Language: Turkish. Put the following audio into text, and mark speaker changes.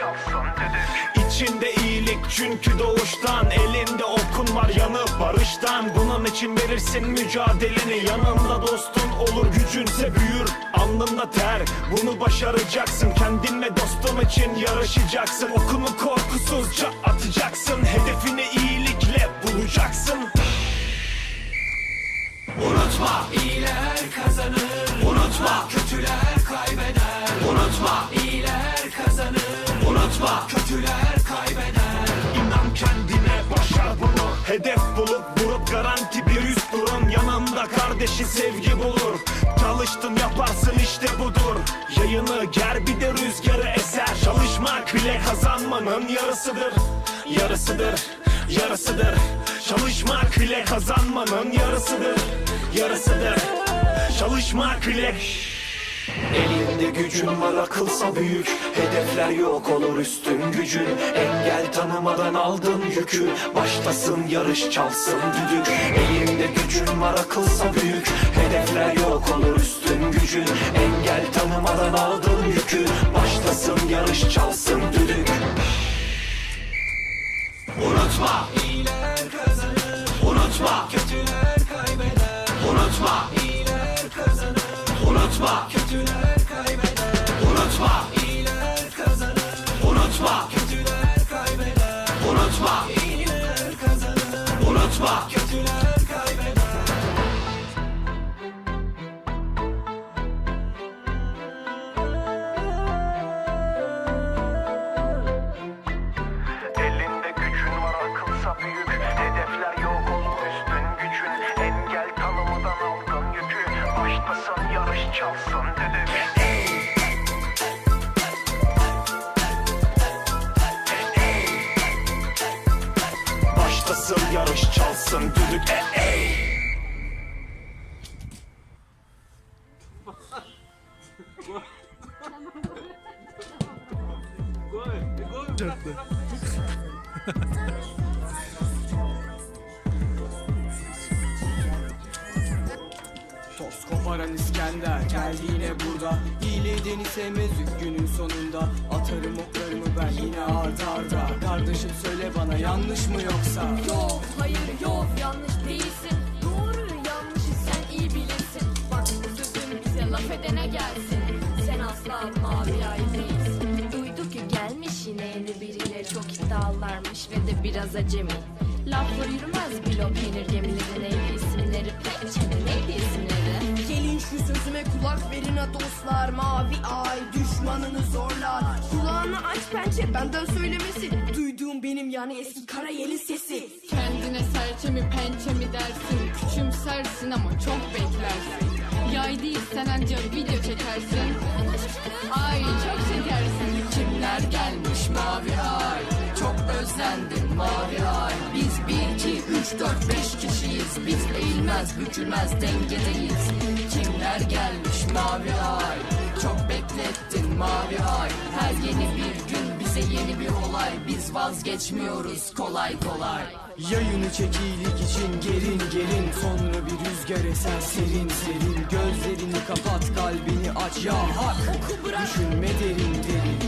Speaker 1: çalsın düdük
Speaker 2: İçinde iyilik çünkü doğuştan. Elinde okun var yanı barıştan. Bunun için verirsin mücadeleni. Yanında dostun olur gücünse büyür. Alnında ter bunu başaracaksın. Kendinle dostun için yarışacaksın. Okunu korkusuzca atacaksın. Hedefini iyilikle bulacaksın. Unutma.
Speaker 3: İyiler kazanır.
Speaker 2: Unutma kardeşi sevgi bulur. Çalıştın yaparsın işte budur. Yayını ger bir de rüzgarı eser. Çalışmak bile kazanmanın yarısıdır. Yarısıdır, yarısıdır. Çalışmak bile kazanmanın yarısıdır. Yarısıdır. Çalışmak bile Elinde gücün var akılsa büyük. Hedefler yok olur üstün gücün. Engel tanımadan aldın yükü. Başlasın yarış çalsın düdük. Elinde gücün var akılsa büyük. Hedefler yok olur üstün gücün. Engel tanımadan aldın yükü. Başlasın yarış çalsın düdük. Unutma.
Speaker 3: İyiler kazanır.
Speaker 2: Unutma.
Speaker 3: Kötüler kaybeder.
Speaker 2: Unutma.
Speaker 3: İyiler kazanır.
Speaker 2: Unutma
Speaker 3: Kötüler
Speaker 2: Unutma.
Speaker 3: İyiler kazanır.
Speaker 2: Unutma.
Speaker 3: Kötüler kaybeder
Speaker 2: Unutma.
Speaker 3: İyiler kazanır.
Speaker 2: Unutma
Speaker 4: Toz koparan İskender geldi yine burada Hileyden sevmez günün sonunda. Atarım oklarımı ben yine arda arda. Kardeşim söyle bana yanlış mı yoksa?
Speaker 5: Yok hayır yok yanlış değilsin. Doğru yanlışı sen iyi bilirsin. Bak bu sözün bize laf edene gelsin. Sen asla mavi ay yeni biriyle Çok iddialarmış ve de biraz acemi. Laflar yürümez bilo peynir gemileri. Neydi isimleri pençeli neydi isimleri?
Speaker 6: Gelin şu sözüme kulak verin ha dostlar. Mavi ay düşmanını zorlar. Kulağını aç pençe benden söylemesi. Duyduğum benim yani eski kara yeli sesi.
Speaker 7: Kendine serçe mi pençe mi dersin? Küçümsersin ama çok beklersin. Yay değilsen anca video
Speaker 4: 2, 3, 4, 5 kişiyiz. Biz eğilmez bükülmez dengedeyiz. Kimler gelmiş? Mavi ay. Çok beklettin mavi ay. Her yeni bir gün bize yeni bir olay. Biz vazgeçmiyoruz kolay kolay. Yayını çekilik için gerin gerin Sonra bir rüzgar eser serin serin. Gözlerini kapat kalbini aç. Ya hak. Düşünme derin derin